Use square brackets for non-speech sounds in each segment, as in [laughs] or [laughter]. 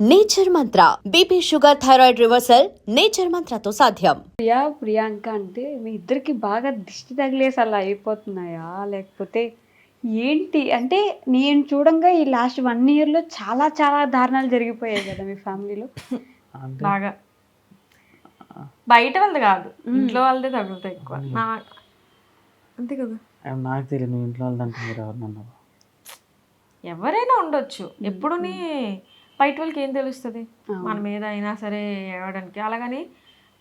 Nature Mantra BP sugar thyroid reversal Nature మంత్రతో సాధ్యం. ప్రియా ప్రియాంక అంటే మీ ఇద్దరికి బాగా దిష్టి తగిలేసి అలా అయిపోతున్నాయా? లేకపోతే ఏంటి? అంటే నేను చూడంగా ఈ లాస్ట్ వన్ ఇయర్లో చాలా చాలా దారుణాలు జరిగిపోయాయి కదా మీ ఫ్యామిలీలో. అంటే? బాగా. బయట వాళ్ళది కాదు. ఇంట్లో వాళ్ళదే తగులుతాయి ఎక్కువ. నా అంతే కదా. నాకు తెలియదు ఇంట్లో మీరు ఎవరినన్నా ఎవరైనా ఉండొచ్చు. ఎప్పుడుని బయట వాళ్ళకి ఏం తెలుస్తుంది? మన మీద అయినా సరే ఏడడానికి అలాగని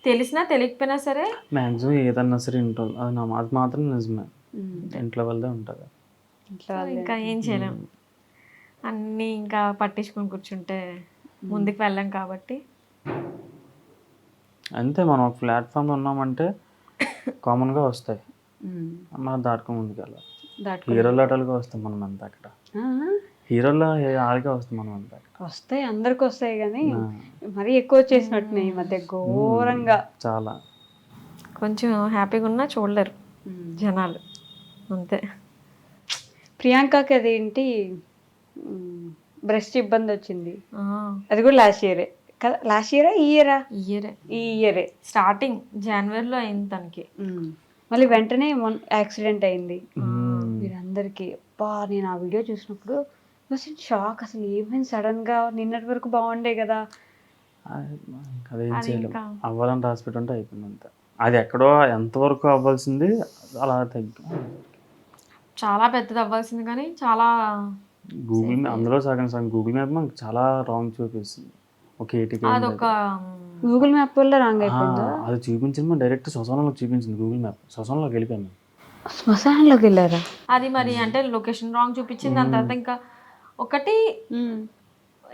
తెలిసినా తెలియకపోయినా సరే మ్యాక్సిమం ఏదన్నా సరే ఇంట్లో అది నా అది మాత్రం నిజమే. ఇంట్లో వాళ్ళదే ఉంటుంది. ఇంట్లో ఇంకా ఏం చేయలేం. అన్నీ ఇంకా పట్టించుకొని కూర్చుంటే ముందుకు వెళ్ళాం కాబట్టి. అంతే మనం ఒక ప్లాట్ఫామ్లో ఉన్నామంటే కామన్గా వస్తాయి. మనం దాటుకొని ముందుకెళ్ళాలి. దాటుకో హీరోల ఆటలుగా వస్తాం మనం అంతా అక్కడ. హీరోల ఆడిగా వస్తాం మనం అంతా వస్తాయి అందరికి వస్తాయి కానీ మరీ ఎక్కువ వచ్చేసినట్టున్నాయి ఈ మధ్య ఘోరంగా. చాలా. కొంచెం హ్యాపీగా ఉన్నా చూడలేరు. జనాలు. అంతే. ప్రియాంకకి అదేంటి? బ్రెస్ట్ ఇబ్బంది వచ్చింది. అది కూడా లాస్ట్ ఇయరే. కదా లాస్ట్ ఇయరా ఈ ఇయరా? ఇయరే. ఈ ఇయరే. స్టార్టింగ్ జనవరిలో అయింది తనకి. మళ్ళీ వెంటనే యాక్సిడెంట్ అయింది. మ్మ్. మీరందరికీ అబ్బా నేను ఆ వీడియో చూసినప్పుడు షాక్. అసలు ఏమైంది సడన్గా నిన్నటి వరకు బాగుండే కదా. అది చేయలేం. అవ్వాలని రాసి పెట్టుంటే అయిపోయింది అంతే అది ఎక్కడో ఎంతవరకు అవ్వాల్సింది అలా తగ్గి చాలా పెద్దది అవ్వాల్సింది కానీ చాలా గూగుల్ మ్యాప్ అందులో సగం సగం గూగుల్ మ్యాప్ మనకు చాలా రాంగ్ చూపిస్తుంది ఒక ఎయిటీ అదొక గూగుల్ మ్యాప్ వల్ల రాంగ్ అయిపోయిందా? అది చూపించింది మనం డైరెక్ట్ శ్మశానంలో చూపించింది గూగుల్ మ్యాప్. శ్మశానంలోకి వెళ్ళిపోయాం మేము. శ్మశానంలోకి వెళ్ళారా? అది మరి అంటే లొకేషన్ రాంగ్ చూపించింది దాని తర్వాత ఇంకా ఒకటి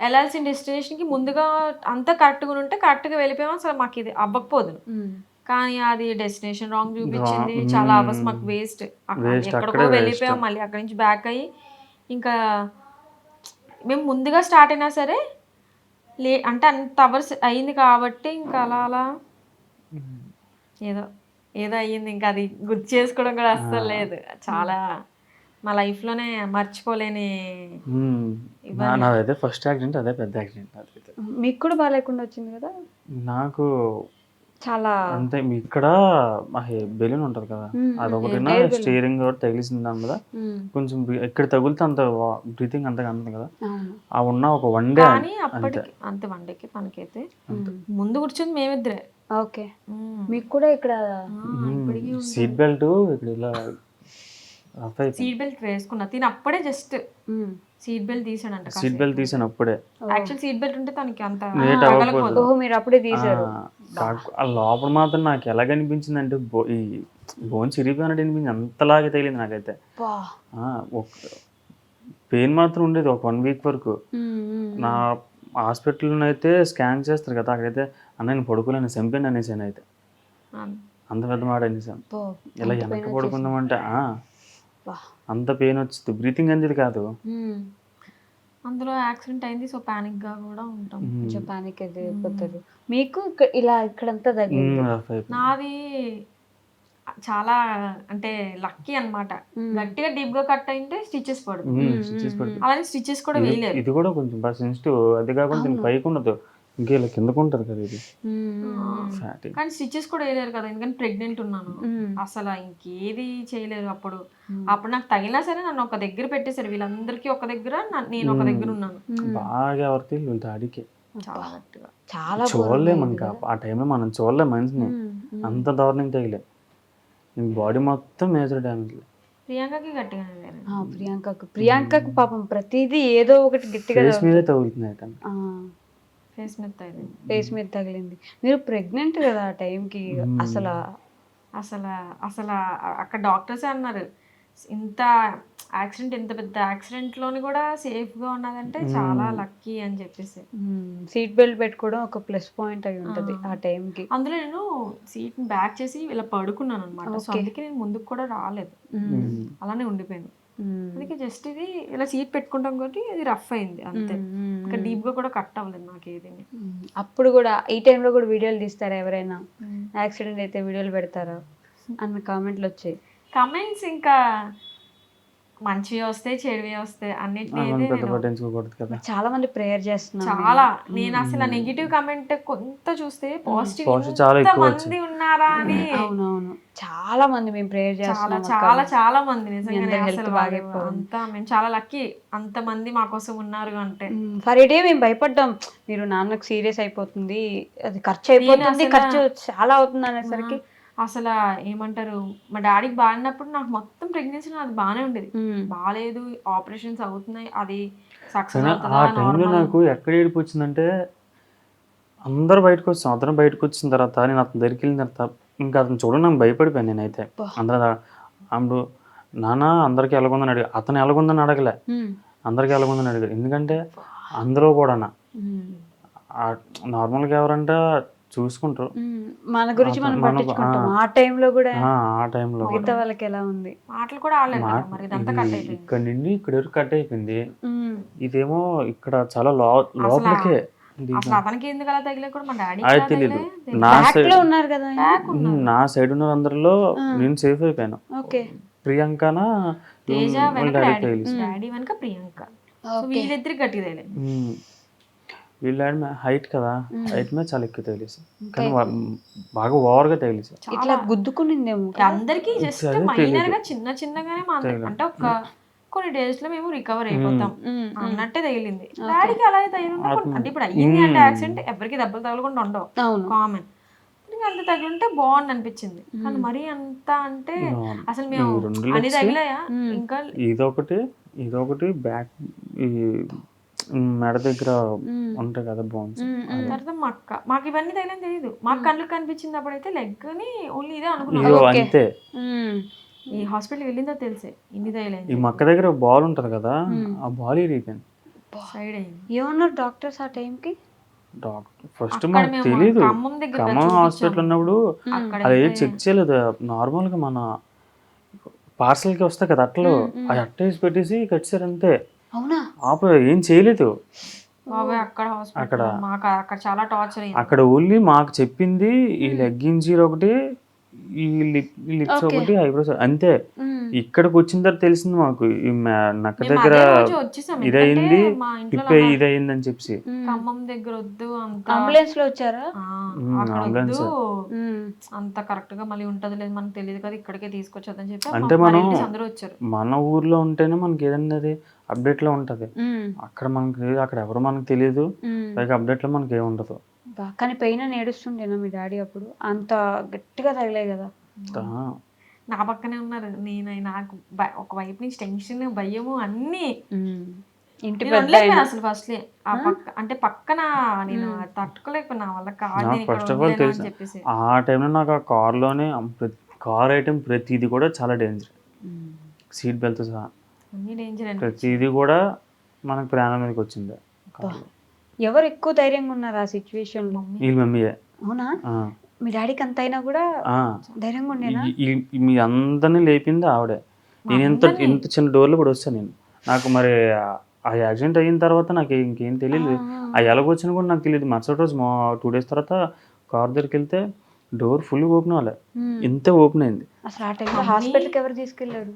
వెళ్ళాల్సిన డెస్టినేషన్కి ముందుగా అంతా కరెక్ట్గా ఉంటే కరెక్ట్గా వెళ్ళిపోయాం. అసలు మాకు ఇది అవ్వకపోదు. కానీ అది డెస్టినేషన్ రాంగ్ చూపించింది. చాలా అవర్స్ మాకు వేస్ట్ ఎక్కడికో అక్కడే వెళ్ళిపోయాం. మళ్ళీ అక్కడి నుంచి బ్యాక్ అయ్యి ఇంకా మేము ముందుగా స్టార్ట్ అయినా సరే లే అంటే అంత అవర్స్ అయింది కాబట్టి ఇంకా అలా అలా ఏదో ఏదో అయ్యింది. ఇంకా అది గుర్తు చేసుకోవడం కూడా అస్సలు లేదు. చాలా మా life లోనే మర్చిపోలేని నాదైతే ఫస్ట్ యాక్సిడెంట్ అదే పెద్ద యాక్సిడెంట్ మీకు కూడా బాగాలేకుండా వచ్చింది కదా? నాకు చాలా అంతే మీ ఇక్కడ బెలూన్ ఉంటుంది కదా మ్మ్. అదొకటి స్టీరింగ్ కూడా తగిలిసింది దాని మీద. కొంచెం ఎక్కడ తగిలితే అంత బ్రీతింగ్ అంతగా అంటుంది కదా. ఆ ఉన్న ఒక వన్ డే కానీ అప్పటికి అంతే వన్ డేకి తనకైతే ముందు కూర్చొని మేమిద్దరే. ఓకే. మీకు కూడా ఇక్కడ సీట్ బెల్ట్ ఇక్కడ ఇలా సీట్ బెల్ట్ వేసుకున్నా. తిని అప్పుడే జస్ట్. సీట్ బెల్ట్ తీసాడంట సీట్ బెల్ట్ తీసాను అప్పుడే. యాక్చువల్ సీట్ బెల్ట్ ఉంటే తనకి అంత ఓహో మీరు అప్పుడే తీసారు లోపల మాత్రం నాకు ఎలా కనిపించింది అంటే ఈ బోన్ చిరిగిపోయినట్టు అనిపించింది అంతలాగా తగిలింది నాకైతే. బా. ఆ, ఒక పెయిన్ మాత్రం ఉండేది ఒక వన్ వీక్ వరకు. నా హాస్పిటల్లో అయితే స్కాన్ చేస్తారు కదా అక్కడైతే అన్న నేను పడుకోలేను చంపాను అనేసాను అయితే. అంత పెద్ద మాట అనేసాను. ఇలా వెనక పడుకుందామంటే. అంత పెయిన్ వచ్చింది బ్రీతింగ్ అనేది కాదు. అందులో యాక్సిడెంట్ అయింది సో పానిక్గా కూడా ఉంటాం. కొంచెం పానిక్ అయితే అయిపోతారు మీకు ఇక్కడ- ఇలా ఇక్కడంతా తగ్గింది. నాది చాలా అంటే లక్కీ అన్నమాట. గట్టిగా డీప్గా కట్ అయింటే స్టిచెస్ పడుతుంది. అలానే స్టిచెస్ కూడా వేయలేరు. ఇది కూడా కొంచెం సెన్సిటివ్ అది కాకుండా పైకి ఉండదు ఇంకా ఇలా కిందకు ఉంటుంది కదా ఇది. ఫ్యాటీ కానీ స్టిచెస్ కూడా వేయలేరు కదా ఎందుకంటే ప్రెగ్నెంట్ ఉన్నాను. అసలు ఇంకేది చేయలేరు అప్పుడు. అప్పుడు నాకు తగిలినా సరే నన్ను ఒక దగ్గర పెట్టేశారు వీళ్ళందరికీ ఒక దగ్గర నేను ఒక దగ్గర ఉన్నాను. బాగా ఎవరికి వీళ్ళ దాడికి చాలా గట్టిగా. చాలా చూడలేము ఇంకా ఆ టైంలో మనం చూడలేం మనిషిని. అంత దారుణం తగిలే. బాడీ మొత్తం మేజర్ డ్యామేజ్ ప్రియాంకకి ఆ, ప్రియాంకకు. ప్రియాంకకు పాపం ప్రతిదీ ఏదో ఒకటి గట్టిగా మీదే ఫేస్ మీద తగిలింది. ఫేస్ మీద తగిలింది. మీరు ప్రెగ్నెంట్ కదా ఆ టైంకి అసలు? అసలు అసలు అక్కడ డాక్టర్సే అన్నారు. ఇంత యాక్సిడెంట్ ఇంత పెద్ద యాక్సిడెంట్లోని కూడా సేఫ్గా ఉన్నదంటే చాలా లక్కీ అని చెప్పేసి. సీట్ బెల్ట్ పెట్టుకోవడం ఒక ప్లస్ పాయింట్ అయి ఉంటది ఆ. టైంకి. అందులో నేను సీట్ బ్యాక్ చేసి ఇలా పడుకున్నాను అనమాట సో అందుకే నేను ముందుకు కూడా రాలేదు. అలానే ఉండిపోయాను అందుకే జస్ట్ ఇది ఇలా సీట్ పెట్టుకుంటాం కాబట్టి ఇది రఫ్ అయింది అంతే. ఇంకా డీప్గా కూడా కట్ అవ్వలేదు నాకు ఏది అప్పుడు కూడా ఈ టైంలో కూడా వీడియోలు తీస్తారా ఎవరైనా? యాక్సిడెంట్ అయితే వీడియోలు పెడతారా? అన్న కామెంట్లు వచ్చాయి. కమెంట్స్ ఇంకా మంచివి వస్తాయి చెడువి వస్తాయి అన్నిటిని చాలా మంది ప్రేయర్ చేస్తున్నారు. చాలా. నేను అసలు నెగిటివ్ కమెంట్ కొంత చూస్తే పాజిటివ్ Positive చాలా ఎక్కువ మంది ఉన్నారా అని అవునవును. చాలా మంది మేము ప్రేయర్ చాలా చేస్తున్నాం చాలా చాలా మంది అసలు బాగా. అంతా మేము చాలా లక్కీ అంత మంది మా కోసం ఉన్నారు అంటే. ఫర్ డే మేము భయపడ్డాం. మీరు నాన్నకు సీరియస్ అయిపోతుంది. అది ఖర్చు అయిపోతుంది. ఖర్చు చాలా అవుతుంది అనేసరికి అసలు ఏమంటారు మా డాడీకి బాగున్నప్పుడు నాకు మొత్తం ప్రెగ్నెన్సీ అది బాగానే ఉండేది. బాగాలేదు ఆపరేషన్స్ అవుతున్నాయి అది సక్సెస్ ఆ టైంలో? నాకు ఎక్కడ ఏడుపు వచ్చిందంటే అందరూ బయటకు వచ్చాం అతను బయటకు వచ్చిన తర్వాత నేను అతని దగ్గరికి వెళ్ళిన తర్వాత ఇంకా అతను చూడ నాకు భయపడిపోయాను నేనైతే అందరూ అప్పుడు నాన్న అందరికి ఎలాగుందని అడిగా అతను ఎలాగుందని అడగలే. అందరికి ఎలాగుందని అడిగారు ఎందుకంటే అందరూ కూడా. నార్మల్గా ఎవరంటే చూసుకుంటారు. మన గురించి మనం పట్టించుకుంటాం ఆ. టైంలో కూడా ఆ, ఆ టైంలో మిగతా వాళ్ళకి ఎలా ఉంది? మాటలు కూడా ఆడలేదు కదా, మరి ఇదంతా కట్ ఇది అయిపోయింది. ఇక్కడ నుండి ఇక్కడ వరకు కట్ అయిపోయింది. ఇదేమో ఇక్కడ చాలా లో లోపలికే. తెలీదు. నా సైడ్లో ఉన్నారు కదా ఆయన. నా సైడ్ ఉన్న అందరిలో నేను సేఫ్ అయిపోయాను. ఓకే. ప్రియాంకన? డాడీ వెనక ప్రియాంక. వీళ్ళిద్దరికి గట్టి తగిలే. ఉమ్. వీళ్ళ హైట్ కదా హైట్ మీద చాలా ఎక్కువ తగిలేసి. కానీ బాగా ఓవర్గా తగిలేసి. ఇట్లా గుద్దుకునిందేమో. అందరికి జస్ట్ మైనర్గా చిన్న చిన్నగానే అంటే ఒక కొన్ని డేస్లో మేము రికవర్ అయిపోతాం. అన్నట్టే తగిలింది. డాడీకి అలాగే అంటే ఇప్పుడు అయ్యింది అంటే యాక్సిడెంట్ ఎవరికి దెబ్బలు తగలకుండా ఉండవు. కామన్ అంత తగిలింటే బాగుంది అనిపించింది. కానీ మరీ అంత అంటే అసలు మేము అన్ని తగిలాయా? ఇంకా ఇదొకటి ఇదొకటి బ్యాక్ ఈ మెడ దగ్గర ఉంటాయి కదా బోన్స్ తర్వాత మా అక్క మాకు ఇవన్నీ తగిలని తెలియదు మాకు కళ్ళకి కనిపించింది అప్పుడైతే లెగ్ని ఓన్లీ ఇదే అనుకున్నాం. అంతే. ఈ హాస్పిటల్ వెళ్ళిందో తెలిసే. ఇన్ని ఈ తగిలేదు మక్క దగ్గర బాల్ ఉంటది కదా ఆ బాల్ ఇరిగిపోయింది సైడ్ అయింది. ఏమన్నారు డాక్టర్స్ ఆ టైంకి డాక్టర్ ఫస్ట్ మేము తెలీదు. ఖమ్మం హాస్పిటల్ ఉన్నప్పుడు అక్కడ అది ఏం చెక్ చేయలేదు. నార్మల్గా మన పార్సల్కి వస్తాయి కదా అట్టలు అది అట్ట వేసి పెట్టేసి కట్టారు అంతే. ఆప ఏం చేయలేదు. బాబాయ్ అక్కడ హాస్పిటల్ మాకు అక్కడ చాలా టార్చర్ అక్కడ ఓన్లీ మాకు చెప్పింది ఈ లెగ్ ఇంజీర్ ఒకటి ఈ లిప్ లిప్స్ ఒకటి ఐబ్రోస్ అంతే. ఇక్కడికి వచ్చిన తర్వాత తెలిసింది మాకు నక్క దగ్గర ఇదయింది ఎందుకంటే మా ఇంట్లో ఇప్పే ఇదయింది అని చెప్పి ఖమ్మం దగ్గర వద్దు అంత అంబులెన్స్లో వచ్చారా ఉమ్. అంత కరెక్ట్గా మళ్ళీ ఉంటది లేదు మనకు తెలియదు కదా ఇక్కడికే తీసుకొచ్చొద్దని చెప్పి అంటే మనం- relatives అందరూ వచ్చారు. మన ఊర్లో ఉంటేనే మనకి ఏదన్నా update లో ఉంటది. అక్కడ మనకి అక్కడ ఎవరు మనకు తెలియదు. పైగా update లో మనకి ఏమి ఉండదు. బా, కానీ పెయిన్ అని ఏడుస్తుండేనా మీ డాడీ అప్పుడు? అంత గట్టిగా తగిలే కదా. నా పక్కనే ఉన్నారు. నేను నాకు ఒక వైపు నుంచి టెన్షన్ భయము అన్ని. ఇంటి అసలు ఫస్ట్ ఆ పక్క అంటే పక్కన నేను తట్టుకోలేకపోయినా. నా వల్ల కాదు నేను ఇక్కడ ఫస్ట్ ఆఫ్ ఆల్ తెలుసు. ఆ టైంలో నాకు ఆ కార్లోనే కార్ ఐటమ్ ప్రతిది కూడా చాలా డేంజర్. సీట్ బెల్ట్ సహా. ప్రతిది కూడా మనకు ప్రాణం మీదకి వచ్చింది. ఎవరు ఎక్కువ ధైర్యంగా ఉన్నారు ఆ సిచ్యువేషన్లో? వీళ్ళ మమ్మీయే అవునా? మీ డాడీకి అంత అయినా కూడా. ధైర్యంగా ఉండేనా? మీ అందరినీ లేపింది ఆవిడే. నేను ఇంత ఇంత చిన్న డోర్లో కూడా వచ్చాను నేను. నాకు మరి ఆ- యాక్సిడెంట్ అయిన తర్వాత నాకు ఇంకేం తెలియదు. ఆ ఎలాగొచ్చినా కూడా నాకు తెలియదు. మరుసటి రోజు మా టూ డేస్ తర్వాత కార్ దగ్గరికి వెళ్తే డోర్ ఫుల్ ఓపెన్ అవ్వలే. ఇంతే ఓపెన్ అయింది. అసలు ఆ టైంలో హాస్పిటల్కి ఎవరు తీసుకెళ్ళారు?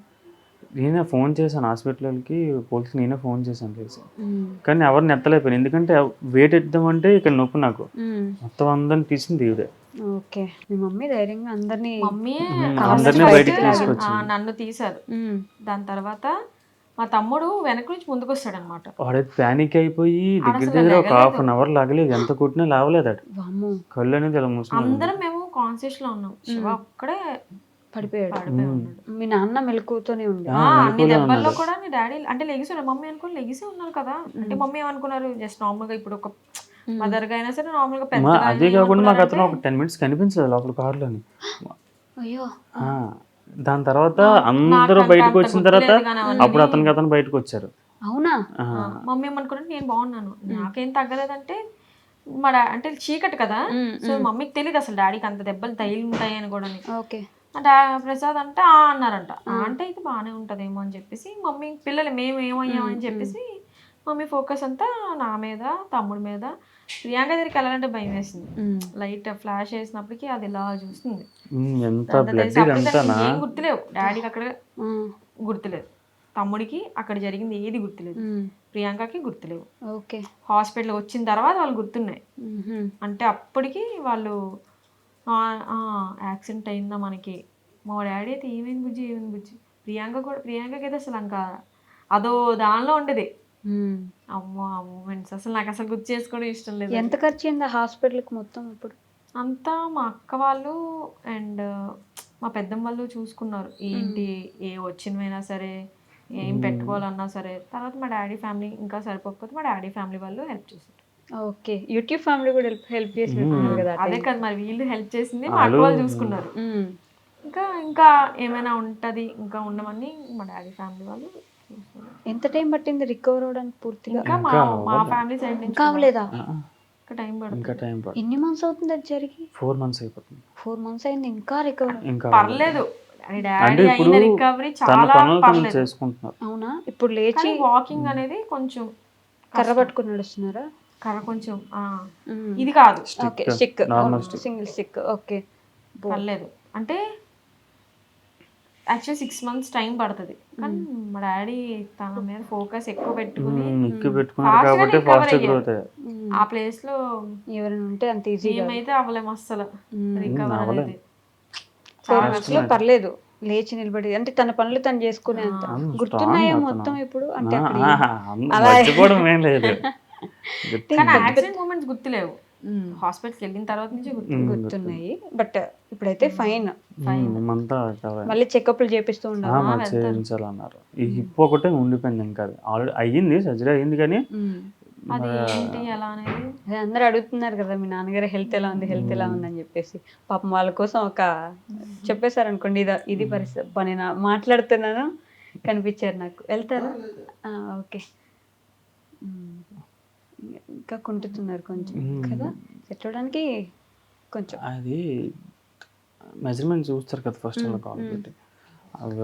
నేనే ఫోన్ చేశాను హాస్పిటల్కి పోలీస్కి నేనే ఫోన్ చేశాను తెలిసి. కానీ ఎవరిని ఎత్తలేకపోయాను ఎందుకంటే వెయిట్ ఎత్తామంటే ఇక్కడ నొప్పి నాకు. మొత్తం అందరిని తీసింది ఈవిడే ఓకే. మీ మమ్మీ ధైర్యంగా అందరినీ మమ్మీ అందరినీ బయటికి తీసుకొచ్చింది. నన్ను తీశారు. దాని తర్వాత మా తమ్ముడు వెనక నుంచి ముందుకు వస్తాడు అనమాట వాడైతే ప్యానిక్ అయిపోయి దగ్గర దగ్గర ఒక. హాఫ్ అన్ అవర్ లాగలేదు. ఎంత కొట్టినా లావలేదు కళ్ళు అనేది ఇలా మూసుకున్నాడు. అందరం మేము కాన్షియస్లో ఉన్నాం. శివ ఒక్కడే పడిపోయాడు. మీ నాన్న మెలకువతోనే ఉండే. ఆ, అన్ని దెబ్బల్లో కూడా మీ డాడీ అంటే లెగిసాడు మమ్మీ అనుకుని లెగిసే ఉన్నారు కదా. అంటే మమ్మీ ఏమనుకున్నారు? జస్ట్ నార్మల్గా ఇప్పుడు ఒక మదర్గా అయినా సరే నార్మల్గా పెద్ద అదే కాకుండా మాకు అతను ఒక టెన్ మినిట్స్ కనిపించలేదు లోపల కారులోని. అయ్యో. ఆ, దాని తర్వాత అందరూ బయటకు వచ్చిన తర్వాత అప్పుడు అతనికి అతను బయటకు వచ్చారు. అవునా? మమ్మీ ఏమనుకున్నట్టు నేను బాగున్నాను. నాకేం తగ్గలేదంటే మా డా- అంటే చీకటి కదా. సో మమ్మీకి తెలియదు అసలు డాడీకి అంత దెబ్బలు తగిలి ఉంటాయి అని కూడా. ఓకే. ప్రసాద్ అంటే ఆ అన్నారంట. ఆ అంటే అయితే బాగానే ఉంటదేమో అని చెప్పేసి మమ్మీ పిల్లలు మేము ఏమయ్యామని చెప్పేసి మమ్మీ ఫోకస్ అంతా నా మీద తమ్ముడి మీద ప్రియాంక దగ్గరికి వెళ్ళాలంటే భయం వేసింది. లైట్ ఫ్లాష్ వేసినప్పటికీ అది ఇలా చూస్తుంది. ఏం గుర్తులేవు. డాడీకి అక్కడ. గుర్తులేదు. తమ్ముడికి అక్కడ జరిగింది ఏది గుర్తులేదు. ప్రియాంకకి గుర్తులేవు. ఓకే. హాస్పిటల్ వచ్చిన తర్వాత వాళ్ళు గుర్తున్నాయి. అంటే అప్పటికి వాళ్ళు యాక్సిడెంట్ అయిందా మనకి? మా డాడీ అయితే ఏమైంది బుజ్జి ఏమైంది బుజ్జి? ప్రియాంక కూడా ప్రియాంకకి అయితే అసలు ఇంకా అదో దానిలో ఉండేది. అమ్మో ఆ మూమెంట్స్ అసలు నాకు అసలు గుర్తు చేసుకోవడం ఇష్టం లేదు ఎంత ఖర్చు అయింది హాస్పిటల్కి మొత్తం ఇప్పుడు? అంతా మా అక్క వాళ్ళు అండ్ మా పెద్దమ్మ వాళ్ళు చూసుకున్నారు. ఏంటి ఏ వచ్చినవైనా సరే ఏం పెట్టుకోవాలన్నా సరే. తర్వాత మా డాడీ ఫ్యామిలీ ఇంకా సరిపోకపోతే మా డాడీ ఫ్యామిలీ వాళ్ళు హెల్ప్ చేశారు. ఓకే. యూట్యూబ్ ఫ్యామిలీ కూడా హెల్ప్ హెల్ప్ చేసి కదా అదే. కదా మరి వీళ్ళు హెల్ప్ చేసింది మా అక్క వాళ్ళు- చూసుకున్నారు. ఇంకా ఇంకా ఏమైనా ఉంటది ఇంకా ఉండమని మా డాడీ ఫ్యామిలీ వాళ్ళు. ఎంత టైం పట్టింది రికవర్ అవడానికి పూర్తిగా? ఇంకా మా మా. ఫ్యామిలీ సైడ్ నుంచి ఇంకా టైం పడుతుంది. ఇంకా టైం పడుతుంది. ఎన్ని మంత్స్ అవుతుంది అది జరిగి? ఫోర్ మంత్స్ అయిపోతుంది. ఫోర్ మంత్స్ అయింది ఇంకా రికవర్ ఇంకా పర్లేదు. డాడీ అయిన రికవరీ చాలా పర్లేదు. అవునా? ఇప్పుడు లేచి వాకింగ్ అనేది కొంచెం కర్ర పట్టుకుని నడుస్తున్నారా? కర్ర కొంచెం ఆ. ఇది కాదు. Okay stick. Normal stick. Single stick. Okay. పర్లేదు. అంటే యాక్చువల్లీ సిక్స్ మంత్స్ టైం పడుతుంది. కానీ మా డాడీ తన మీద ఫోకస్ ఎక్కువ పెట్టుకుని ఎక్కి పెట్టుకున్నారు fast గా కాబట్టి recover ఫాస్ట్ అయ్యారు. గ్రోత్ అయ్యారు ఆ ప్లేస్లో ఎవరైనా ఉంటే అంత ఈజీగా ఏమైతే అవ్వలేము అస్సలు. రికవర్ అవ్వలేం. అనేది. ఫోర్ మంత్స్లో పర్లేదు. లేచి నిలబడి అంటే తన పనులు తను చేసుకునే అంత ఆ, గుర్తున్నాయా మొత్తం. ఇప్పుడు? అంటే అక్కడ అలా- మర్చిపోవడం ఏం లేదు. [laughs] కానీ యాక్సిడెంట్ మూమెంట్స్ గుర్తులేవు. హాస్పిటల్కి వెళ్ళిన తర్వాత నుంచి గుర్తున్నాయి. బట్ ఇప్పుడైతే ఫైన్. cover. మళ్ళీ చెకప్లు చేపిస్తూ చేయించాలన్నారు. ఈ హిప్ ఒకటే ఉండిపోయింది ఇంకా ఆల్రెడీ అయ్యింది సర్జరీ అయ్యింది కానీ అందరూ అడుగుతున్నారు కదా మీ నాన్నగారి హెల్త్ ఎలా ఉంది హెల్త్ ఎలా ఉంది అని చెప్పేసి. పాపం వాళ్ళ కోసం ఒక చెప్పేశారు అనుకోండి ఇది ఇది పరిస్థితి. నేను మాట్లాడుతున్నాను కనిపించారు నాకు. వెళ్తారా? ఆ, ఓకే. ఇంకా కుంటుతున్నారు కొంచెం కదా? సెట్ అవడానికి కొంచెం. అది మెజర్మెంట్ చూస్తారు కదా ఫస్ట్ అలా కాల్ పెట్టి. అవి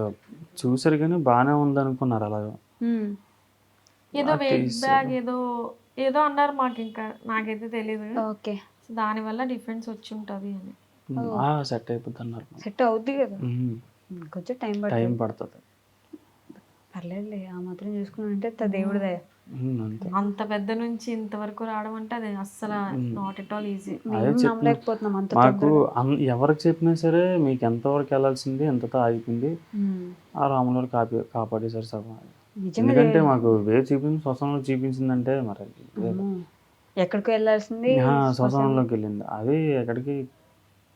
చూసారు కానీ బాగానే ఉంది అనుకున్నారు అలాగా. ఏదో వెయిట్ బ్యాగ్ ఏదో. ఏదో అన్నారు మాకు ఇంకా నాకైతే తెలియదు ఓకే. సో దానివల్ల డిఫరెన్స్ వచ్చి ఉంటుంది అని. సెట్ అయిపోద్ది అన్నారు సెట్ అవుద్ది కదా. కొంచెం టైం టైం పడుతుంది. పర్లేదులే ఆ మాత్రం చూసుకున్నానంటే త దేవుడిదే ఉమ్, అంతే అంత పెద్ద నుంచి ఇంతవరకు రావడం అంటే అది అస్సలు నాట్ ఎట్ ఆల్ ఈజీ మేము నమ్మలేకపోతున్నాం అంత మాకు ఎవరికి చెప్పినా సరే మీకు ఎంతవరకు వెళ్ళాల్సింది ఎంతతో ఆగిపోయింది. ఆ రాములు కాపీ కాపాడేశారు నిజంగా ఎందుకంటే మాకు వే చూపించి శ్మశానంలో చూపించిందంటే మరి. ఎక్కడికి వెళ్ళాల్సింది శ్మశానంలోకి వెళ్ళింది. అది ఎక్కడికి?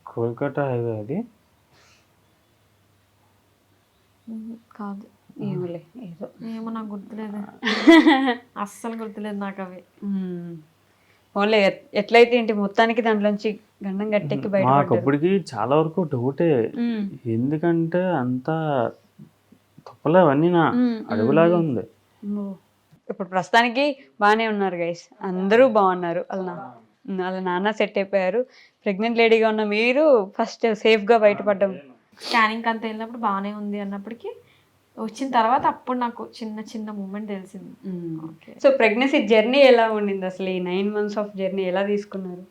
కోల్కతా హైవే అది. కాదు. ఏమోలే ఏదో. ఏమో నాకు గుర్తులేదు. అస్సలు గుర్తులేదు నాకు అవి. ఓన్లీ ఎట్- ఎట్లయితే ఏంటి మొత్తానికి దాంట్లోంచి గండం గట్టెక్కి మాకు బయట అప్పటికి చాలా వరకు డౌటే. ఎందుకంటే అంత తుప్పలే అవన్నీ నా అడవిలాగా ఉంది. ఇప్పుడు ప్రస్తుతానికి బాగానే ఉన్నారు గైస్ అందరూ బాగున్నారు. వాళ్ళ నా- వాళ్ళ నాన్న సెట్ అయిపోయారు. ప్రెగ్నెంట్ లేడీగా ఉన్న మీరు ఫస్ట్ సేఫ్గా బయటపడ్డం. స్కానింగ్ అంతా వెళ్ళినప్పుడు బాగానే ఉంది అన్నప్పటికీ వచ్చిన తర్వాత అప్పుడు నాకు చిన్న చిన్న మూమెంట్ తెలిసింది. సో ప్రెగ్నెన్సీ జర్నీ ఎలా ఉండింది అసలు? ఈ నైన్ మంత్స్ ఆఫ్ జర్నీ ఎలా తీసుకున్నారు?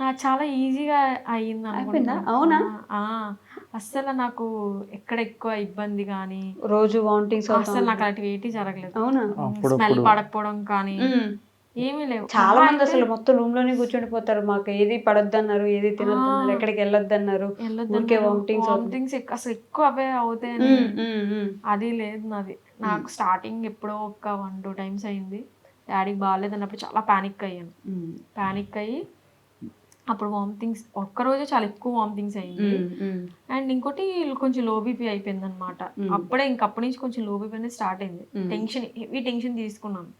నాకు చాలా ఈజీగా అయ్యింది? అనుకుంటా. అవునా? అస్సలు నాకు ఎక్కడ ఎక్కువ ఇబ్బంది కానీ రోజు వామిటింగ్స్ అస్సలు నాకు అలాంటివి ఏంటి జరగలేదు. అవునా? స్మెల్ పడకపోవడం కానీ. ఏమీ లేవు. చాలా మంది అసలు మొత్తం రూమ్లోనే కూర్చుండిపోతారు. మాకు ఏది పడొద్దన్నారు ఏది తినొద్దన్నారు ఎక్కడికి వెళ్ళొద్దన్నారు. ఊరికే వామిటింగ్స్ వామిటింగ్స్ అసలు ఎక్కువ అవే అవుతాయని అది లేదు నాది. నాకు స్టార్టింగ్ ఎప్పుడో ఒక వన్ టూ టైమ్స్ అయింది. డాడీకి బాగాలేదు అన్నప్పుడు చాలా పానిక్ అయ్యాను. పానిక్ అయ్యి అప్పుడు వామిటింగ్స్ ఒక్కరోజే చాలా ఎక్కువ వామిటింగ్స్ అయింది అండ్ ఇంకోటి కొంచెం లో బీపీ అయిపోయింది అనమాట అప్పుడే ఇంక అప్పటి నుంచి కొంచెం లో బీపీ అనేది స్టార్ట్ అయింది. టెన్షన్ హెవీ టెన్షన్ తీసుకున్నాను.